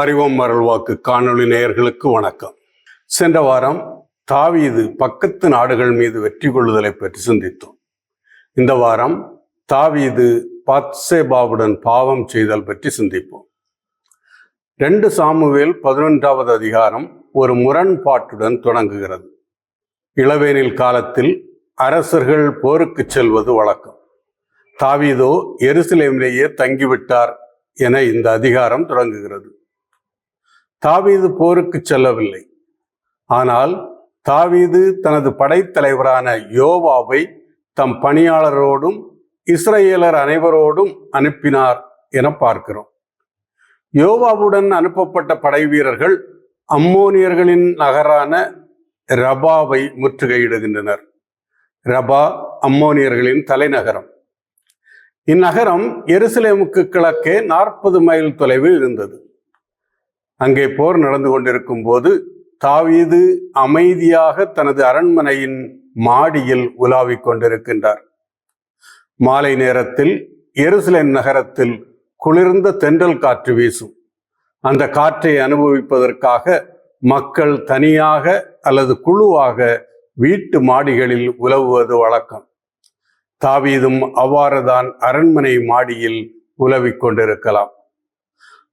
அறிவோம் மரல்வாக்கு காணொளி நேயர்களுக்கு வணக்கம். சென்ற வாரம் தாவீது பக்கத்து நாடுகள் மீது வெற்றி கொள்ளுதலை பற்றி சிந்தித்தோம். இந்த வாரம் தாவீது பாத்சேபாவுடன் பாவம் செய்தல் பற்றி சிந்திப்போம். ரெண்டு சாமுவேல் பதினொன்றாவது அதிகாரம் ஒரு முரண்பாட்டுடன் தொடங்குகிறது. இளவேனில் காலத்தில் அரசர்கள் போருக்கு செல்வது வழக்கம். தாவீதோ எருசலேமிலேயே தங்கிவிட்டார் என இந்த அதிகாரம் தொடங்குகிறது. தாவீது போருக்கு செல்லவில்லை. ஆனால் தாவீது தனது படைத்தலைவரான யோவாவை தம் பணியாளரோடும் இஸ்ரேலர் அனைவரோடும் அனுப்பினார் என பார்க்கிறோம். யோவாவுடன் அனுப்பப்பட்ட படை வீரர்கள் அம்மோனியர்களின் நகரான ரபாவை முற்றுகையிடுகின்றனர். ரபா அம்மோனியர்களின் தலைநகரம். இந்நகரம் எருசலேமுக்கு கிழக்கே நாற்பது மைல் தொலைவில் இருந்தது. அங்கே போர் நடந்து கொண்டிருக்கும் போது தாவீது அமைதியாக தனது அரண்மனையின் மாடியில் உலாவிக் கொண்டிருக்கின்றார். மாலை நேரத்தில் எருசலேம் நகரத்தில் குளிர்ந்த தென்றல் காற்று வீசும். அந்த காற்றை அனுபவிப்பதற்காக மக்கள் தனியாக அல்லது குழுவாக வீட்டு மாடிகளில் உலவுவது வழக்கம். தாவீதும் அவ்வாறுதான் அரண்மனை மாடியில் உலவிக் கொண்டிருக்கலாம்.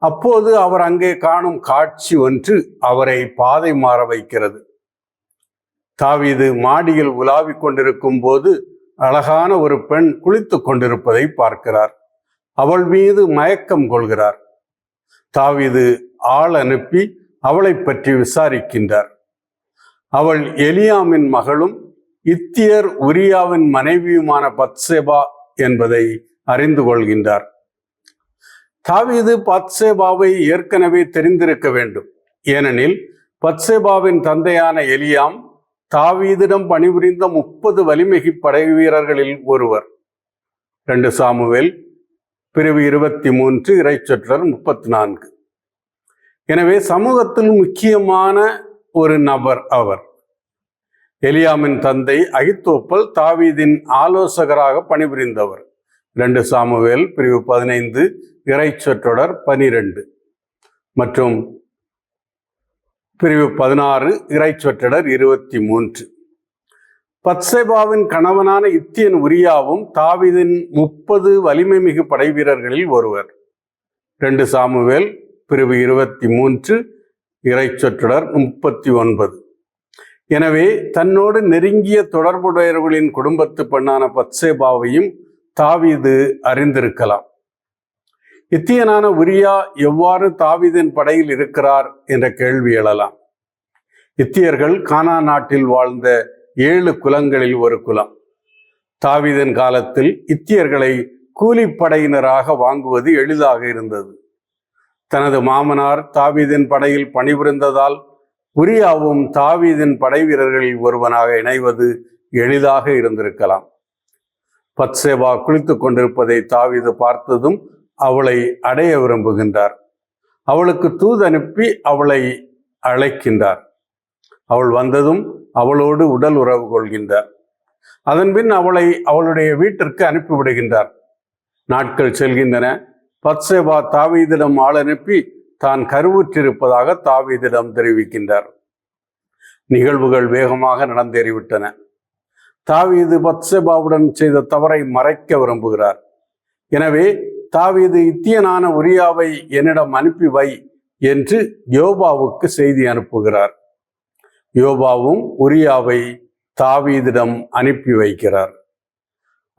அப்போது அவர் அங்கே காணும் காட்சி ஒன்று அவரை பாதை மாற வைக்கிறது. தாவிது மாடியில் உலாவிக் கொண்டிருக்கும் போது அழகான ஒரு பெண் குளித்துக் கொண்டிருப்பதை பார்க்கிறார். அவள் மீது மயக்கம் கொள்கிறார். தாவிது ஆள் அனுப்பி அவளை பற்றி விசாரிக்கின்றார். அவள் எலியாமின் மகளும் இத்தியர் உரியாவின் மனைவியுமான பத்சேபா என்பதை அறிந்து கொள்கின்றார். தாவீது பத்சேபாவை ஏற்கனவே தெரிந்திருக்க வேண்டும். ஏனெனில் பத்சேபாவின் தந்தையான எலியாம் தாவீதிடம் பணிபுரிந்த முப்பது வலிமிகு படை வீரர்களில் ஒருவர். ரெண்டு சாமுவேல் பிரிவு இருபத்தி மூன்று இறைச்சொற்றர் முப்பத்தி நான்கு எனவே சமூகத்தில் முக்கியமான ஒரு நபர் அவர். எலியாமின் தந்தை அகித்தோப்பல் தாவீதின் ஆலோசகராக பணிபுரிந்தவர். ரெண்டு சாமுவேல் பிரிவு பதினைந்து இறைச்சொற்றொடர் பனிரெண்டு மற்றும் பிரிவு பதினாறு இறைச்சொற்றொடர் இருபத்தி மூன்று. பத்சேபாவின் கணவனான இத்தியன் உரியாவும் தாவிதின் முப்பது வலிமை மிகு படை வீரர்களில் ஒருவர். ரெண்டு சாமுவேல் பிரிவு இருபத்தி மூன்று இறைச்சொற்றொடர் முப்பத்தி ஒன்பது. எனவே தன்னோடு நெருங்கிய தொடர்புடையவர்களின் குடும்பத்து பெண்ணான பத்சேபாவையும் தாவிது அறிந்திருக்கலாம். இத்தியனான உரியா எவ்வாறு தாவிதின் படையில் இருக்கிறார் என்ற கேள்வி எழலாம். இத்தியர்கள் கானா நாட்டில் வாழ்ந்த ஏழு குலங்களில் ஒரு குலம். தாவிதன் காலத்தில் இத்தியர்களை கூலிப்படையினராக வாங்குவது எளிதாக இருந்தது. தனது மாமனார் தாவீதின் படையில் பணிபுரிந்ததால் உரியாவும் தாவீதின் படை வீரர்களில் ஒருவனாக இணைவது எளிதாக இருந்திருக்கலாம். பத்சேவா குளித்துக் கொண்டிருப்பதை தாவீது பார்த்ததும் அவளை அடைய விரும்புகின்றார். அவளுக்கு தூது அனுப்பி அவளை அழைக்கின்றார். அவள் வந்ததும் அவளோடு உடல் உறவு கொள்கின்றார். அதன்பின் அவளை அவளுடைய வீட்டிற்கு அனுப்பிவிடுகின்றார் நாட்கள் செல்கின்றன. பத்சேபா தாவீதிடம் ஆள் அனுப்பி தான் கருவுற்றிருப்பதாக தாவீதிடம் தெரிவிக்கின்றார். நிகழ்வுகள் வேகமாக நடந்தேறிவிட்டன. தாவீது பத்சேபாவுடன் செய்த தவறை மறைக்க விரும்புகிறார். எனவே தாவீது இத்தியனான உரியாவை என்னிடம் அனுப்பி வை என்று யோபாவுக்கு செய்தி அனுப்புகிறார். யோபாவும் உரியாவை தாவீதிடம் அனுப்பி வைக்கிறார்.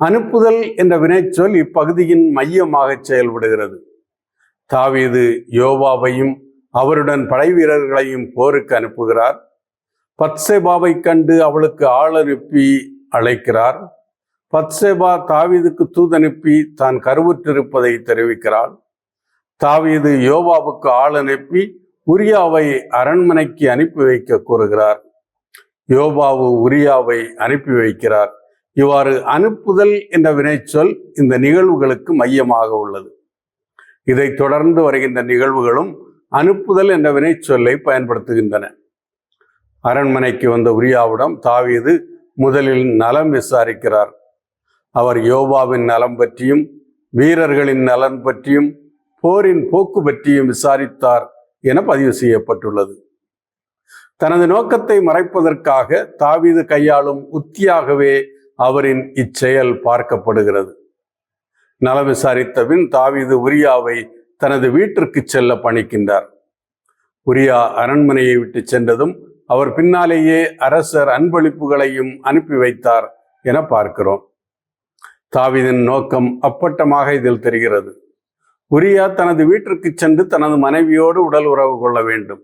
அனுப்புதல் என்ற வினைச்சொல் இப்பகுதியின் மையமாக செயல்படுகிறது. தாவீது யோபாவையும் அவருடன் படை வீரர்களையும் போருக்கு அனுப்புகிறார். பத்சேபாவை கண்டு அவளுக்கு ஆள் அனுப்பி அழைக்கிறார். பத்சேபா தாவீதுக்கு தூதனுப்பி தான் கருவுற்றிருப்பதை தெரிவிக்கிறாள். தாவீது யோவாவுக்கு ஆள் அனுப்பி உரியாவை அரண்மனைக்கு அனுப்பி வைக்க கூறுகிறார். யோபாவு உரியாவை அனுப்பி வைக்கிறார். இவ்வாறு அனுப்புதல் என்ற வினைச்சொல் இந்த நிகழ்வுகளுக்கு மையமாக உள்ளது. இதை தொடர்ந்து வருகின்ற நிகழ்வுகளும் அனுப்புதல் என்ற வினைச்சொல்லை பயன்படுத்துகின்றன. அரண்மனைக்கு வந்த உரியாவிடம் தாவீது முதலில் நலம் விசாரிக்கிறார். அவர் யோபாவின் நலம் பற்றியும் வீரர்களின் நலன் பற்றியும் போரின் போக்கு பற்றியும் விசாரித்தார் என பதிவு செய்யப்பட்டுள்ளது. தனது நோக்கத்தை மறைப்பதற்காக தாவீது கையாளும் உத்தியாகவே அவரின் இச்செயல் பார்க்கப்படுகிறது. நலம் விசாரித்த பின் தாவீது உரியாவை தனது வீட்டிற்கு செல்ல பணிக்கின்றார். உரியா அரண்மனையை விட்டு சென்றதும் அவர் பின்னாலேயே அரசர் அன்பளிப்புகளையும் அனுப்பி வைத்தார் என பார்க்கிறோம். தாவிதின் நோக்கம் அப்பட்டமாக இதில் தெரிகிறது. உரியா தனது வீட்டிற்கு சென்று தனது மனைவியோடு உடல் உறவு கொள்ள வேண்டும்.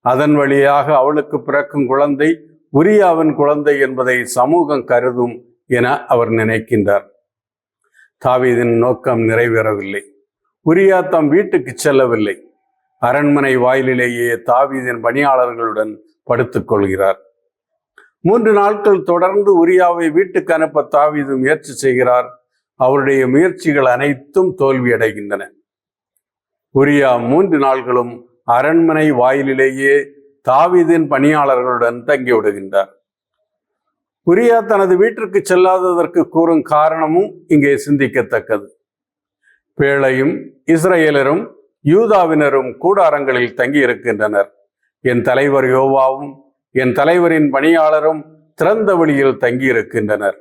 அதன் வழியாக அவளுக்கு பிறக்கும் குழந்தை உரியாவின் குழந்தை என்பதை சமூகம் கருதும் என அவர் நினைக்கின்றார். தாவீதின் நோக்கம் நிறைவேறவில்லை. உரியா தம் வீட்டுக்கு செல்லவில்லை. அரண்மனை வாயிலிலேயே தாவீதின் பணியாளர்களுடன் படுத்துக்கொள்கிறார் மூன்று நாட்கள் தொடர்ந்து உரியாவை வீட்டுக்கு அனுப்ப தாவீது முயற்சி செய்கிறார். அவருடைய முயற்சிகள் அனைத்தும் தோல்வியடைகின்றன. உரியா மூன்று நாள்களும் அரண்மனை வாயிலிலேயே தாவீதின் பணியாளர்களுடன் தங்கிவிடுகின்றார் உரியா தனது வீட்டிற்கு செல்லாததற்கு கூறும் காரணமும் இங்கே சிந்திக்கத்தக்கது. பேழையும் இஸ்ரேலரும் யூதாவினரும் கூடாரங்களில் தங்கி இருக்கின்றனர் என் தலைவர் யோவாவும் என் தலைவரின் பணியாளரும் திறந்த வழியில் தங்கியிருக்கின்றனர்.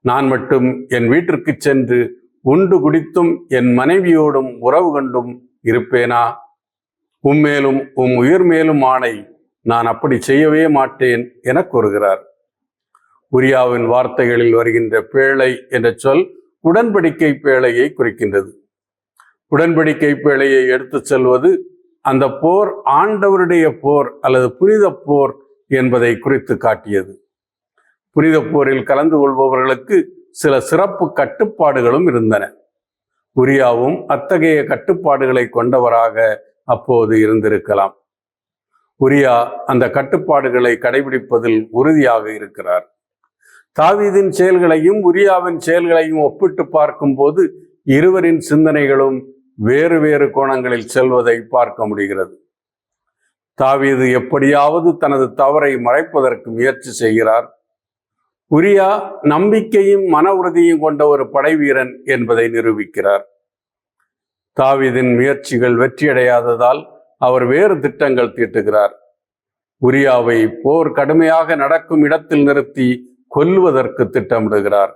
நான் மட்டும் என் வீட்டிற்கு சென்று உண்டு குடித்தும் என் மனைவியோடும் உறவு கண்டும் இருப்பேனா? உம்மேலும் உம் உயிர் மேலும் ஆணை நான் அப்படி செய்யவே மாட்டேன் என கூறுகிறார். உரியாவின் வார்த்தைகளில் வருகின்ற பேழை என்ற சொல் உடன்படிக்கை பேழையை குறிக்கின்றது. உடன்படிக்கை பேழையை எடுத்துச் செல்வது அந்த போர் ஆண்டவருடைய போர் அல்லது புனித போர் என்பதை குறித்து காட்டியது. புனித போரில் கலந்து கொள்பவர்களுக்கு சில சிறப்பு கட்டுப்பாடுகளும் இருந்தன. உரியாவும் அத்தகைய கட்டுப்பாடுகளை கொண்டவராக அப்போது இருந்திருக்கலாம். உரியா அந்த கட்டுப்பாடுகளை கடைபிடிப்பதில் உறுதியாக இருக்கிறார். தாவீதின் செயல்களையும் உரியாவின் செயல்களையும் ஒப்பிட்டு பார்க்கும்போது இருவரின் சிந்தனைகளும் வேறு வேறு கோணங்களில் செல்வதை பார்க்க முடிகிறது. தாவீது எப்படியாவது தனது தவறை மறைப்பதற்கு முயற்சி செய்கிறார். உரியா நம்பிக்கையும் மன உறுதியும் கொண்ட ஒரு படைவீரன் என்பதை நிரூபிக்கிறார். தாவீதின் முயற்சிகள் வெற்றியடையாததால் அவர் வேறு திட்டங்கள் தீட்டுகிறார். உரியாவை போர் கடுமையாக நடக்கும் இடத்தில் நிறுத்தி கொல்லுவதற்கு திட்டமிடுகிறார்.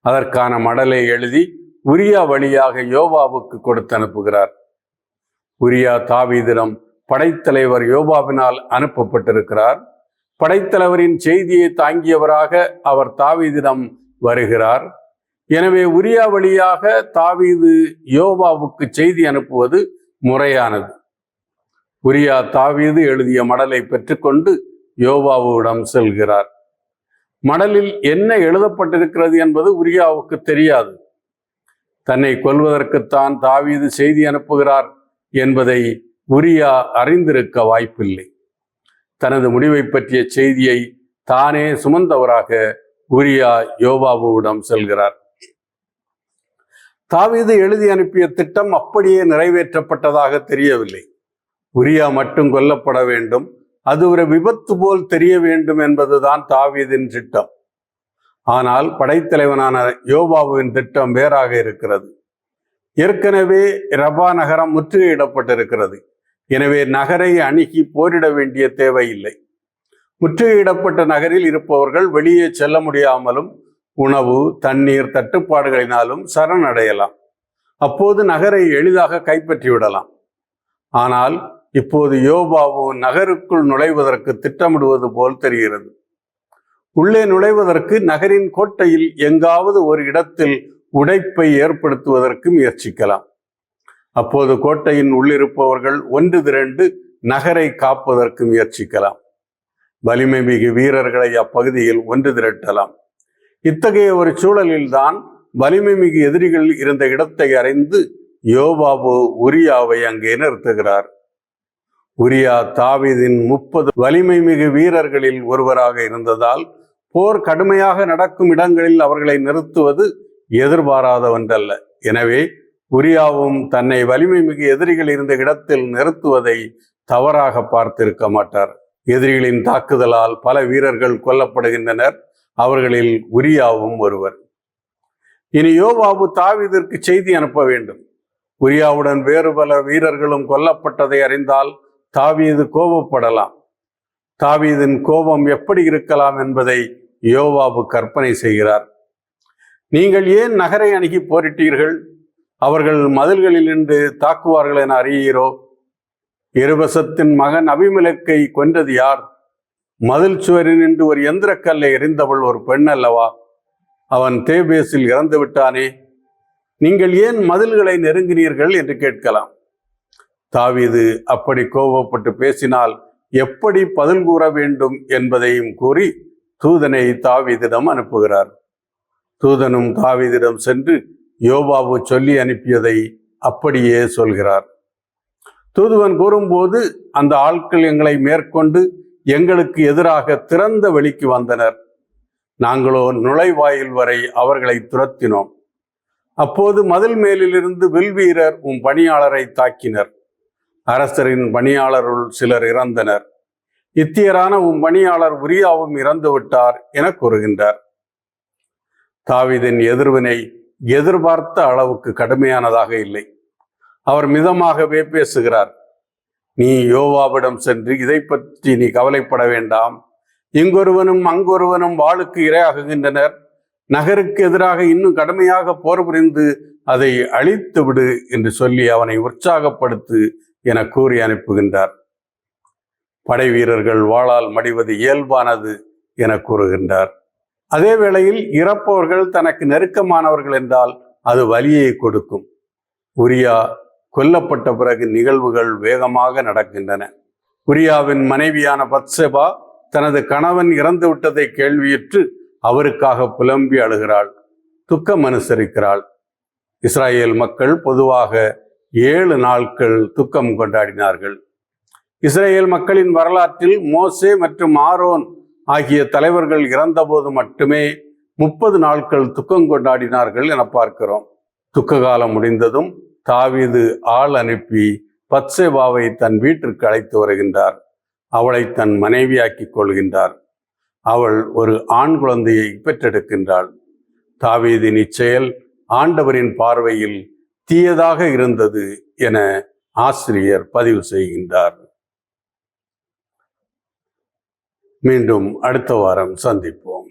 அதற்கான மடலை எழுதி உரியா வழியாக யோவாவுக்கு கொடுத்து அனுப்புகிறார். உரியா தாவீதிடம் படைத்தலைவர் யோபாவினால் அனுப்பப்பட்டிருக்கிறார். படைத்தலைவரின் செய்தியை தாங்கியவராக அவர் தாவீதிடம் வருகிறார். எனவே உரியா வழியாக தாவீது யோபாவுக்கு செய்தி அனுப்புவது முறையானது. உரியா தாவீது எழுதிய மடலை பெற்றுக்கொண்டு யோபாவுடன் செல்கிறார். மடலில் என்ன எழுதப்பட்டிருக்கிறது என்பது உரியாவுக்கு தெரியாது. தன்னை கொல்வதற்குத்தான் தாவீது செய்தி அனுப்புகிறார் என்பதை உரியா அறிந்திருக்க வாய்ப்பில்லை. தனது முடிவை பற்றிய செய்தியை தானே சுமந்தவராக உரியா யோபாபுவிடம் செல்கிறார். தாவீது எழுதி அனுப்பிய திட்டம் அப்படியே நிறைவேற்றப்பட்டதாக தெரியவில்லை. உரியா மட்டும் கொல்லப்பட வேண்டும். அது ஒரு விபத்து போல் தெரிய வேண்டும் என்பதுதான் தாவீதின் திட்டம். ஆனால் படைத்தலைவனான யோபாபுவின் திட்டம் வேறாக இருக்கிறது. ஏற்கனவே ரபா நகரம் முற்றுகையிடப்பட்டிருக்கிறது. எனவே நகரை அணுகி போரிட வேண்டிய தேவையில்லை. முற்றுகையிடப்பட்ட நகரில் இருப்பவர்கள் வெளியே செல்ல முடியாமலும் உணவு தண்ணீர் தட்டுப்பாடுகளினாலும் சரணடையலாம். அப்போது நகரை எளிதாக கைப்பற்றி விடலாம் ஆனால் இப்போது யோபாவு நகருக்குள் நுழைவதற்கு திட்டமிடுவது போல் தெரிகிறது. உள்ளே நுழைவதற்கு நகரின் கோட்டையில் எங்காவது ஒரு இடத்தில் உடைப்பை ஏற்படுத்துவதற்கு முயற்சிக்கலாம். அப்போது கோட்டையின் உள்ளிருப்பவர்கள் ஒன்று திரண்டு நகரை காப்பதற்கு முயற்சிக்கலாம். வலிமை மிகு வீரர்களை அப்பகுதியில் ஒன்று திரட்டலாம். இத்தகைய ஒரு சூழலில்தான் வலிமை மிகு எதிரிகள் இருந்த இடத்தை அறிந்து யோபாபு உரியாவை அங்கே நிறுத்துகிறார். உரியா தாவீதின் முப்பது வலிமை மிகு வீரர்களில் ஒருவராக இருந்ததால் போர் கடுமையாக நடக்கும் இடங்களில் அவர்களை நிறுத்துவது எதிர்பாராத ஒன்றல்ல எனவே உரியாவும் தன்னை வலிமை மிகு எதிரிகள் இருந்த இடத்தில் நிறுத்துவதை தவறாக பார்த்திருக்க மாட்டார். எதிரிகளின் தாக்குதலால் பல வீரர்கள் கொல்லப்படுகின்றனர். அவர்களில் உரியாவும் ஒருவர். இனி யோவாபு தாவிதிற்கு செய்தி அனுப்ப வேண்டும். உரியாவுடன் வேறு பல வீரர்களும் கொல்லப்பட்டதை அறிந்தால் தாவீது கோபப்படலாம். தாவீதின் கோபம் எப்படி இருக்கலாம் என்பதை யோவாபு கற்பனை செய்கிறார். நீங்கள் ஏன் நகரை அணுகி போரிட்டீர்கள்? அவர்கள் மதில்களில் நின்று தாக்குவார்கள் என அறிகிறோ இருபசத்தின் மகன் அபிமலக்கை கொன்றது யார்? மதில் சுவரில் நின்று ஒரு எந்திரக்கல்லை எறிந்தவள் ஒரு பெண் அல்லவா? அவன் தேபேசில் இறந்து விட்டானே. நீங்கள் ஏன் மதில்களை நெருங்கினீர்கள் என்று கேட்கலாம். தாவிது அப்படி கோபப்பட்டு பேசினால் எப்படி பதில் கூற வேண்டும் என்பதையும் கூறி தூதனை தாவிதிடம் அனுப்புகிறார். தூதனும் தாவீதிடம் சென்று யோபாபு சொல்லி அனுப்பியதை அப்படியே சொல்கிறார். தூதுவன் கூறும்போது அந்த ஆட்கள் எங்களை மேற்கொண்டு எங்களுக்கு எதிராக திறந்த வெளிக்கு வந்தனர். நாங்களோ நுழைவாயில் வரை அவர்களை துரத்தினோம். அப்போது மதில் மேலிலிருந்து வில்வீரர் உம் பணியாளரை தாக்கினர். அரசரின் பணியாளருள் சிலர் இறந்தனர். இத்தியரான உம் பணியாளர் உரியாவும் இறந்து விட்டார் என கூறுகின்றார். தாவிதின் எதிர்வினை எதிர்பார்த்த அளவுக்கு கடுமையானதாக இல்லை. அவர் மிதமாகவே பேசுகிறார். நீ யோவாவிடம் சென்று இதை பற்றி நீ கவலைப்பட வேண்டாம். இங்கொருவனும் அங்கொருவனும் வாளுக்கு இரையாகுகின்றனர். நகருக்கு எதிராக இன்னும் கடுமையாக போர் புரிந்து அதை அழித்து விடு என்று சொல்லி அவனை உற்சாகப்படுத்து என கூறி அனுப்புகின்றார். படை வீரர்கள் வாளால் மடிவது இயல்பானது என கூறுகின்றார். அதே வேளையில் இறப்பவர்கள் தனக்கு நெருக்கமானவர்கள் என்றால் அது வலியை கொடுக்கும். உரியா கொல்லப்பட்ட பிறகு நிகழ்வுகள் வேகமாக நடக்கின்றன. உரியாவின் மனைவியான பத்சபா தனது கணவன் இறந்து விட்டதை கேள்வியுற்று அவருக்காக புலம்பி அழுகிறாள். துக்கம் அனுசரிக்கிறாள். இஸ்ராயேல் மக்கள் பொதுவாக ஏழு நாட்கள் துக்கம் கொண்டாடினார்கள். இஸ்ரேல் மக்களின் வரலாற்றில் மோசே மற்றும் ஆரோன் ஆகிய தலைவர்கள் இறந்தபோது மட்டுமே முப்பது நாட்கள் துக்கம் கொண்டாடினார்கள் என பார்க்கிறோம். துக்க காலம் முடிந்ததும் தாவீது ஆள் அனுப்பி பத்சேபாவை தன் வீட்டிற்கு அழைத்து வருகின்றார். அவளை தன் மனைவியாக்கிக் கொள்கின்றார். அவள் ஒரு ஆண் குழந்தையை பெற்றெடுக்கின்றாள். தாவீதின் இச்செயல் ஆண்டவரின் பார்வையில் தீயதாக இருந்தது என ஆசிரியர் பதிவு செய்கின்றார். மீண்டும் அடுத்த வாரம் சந்திப்போம்.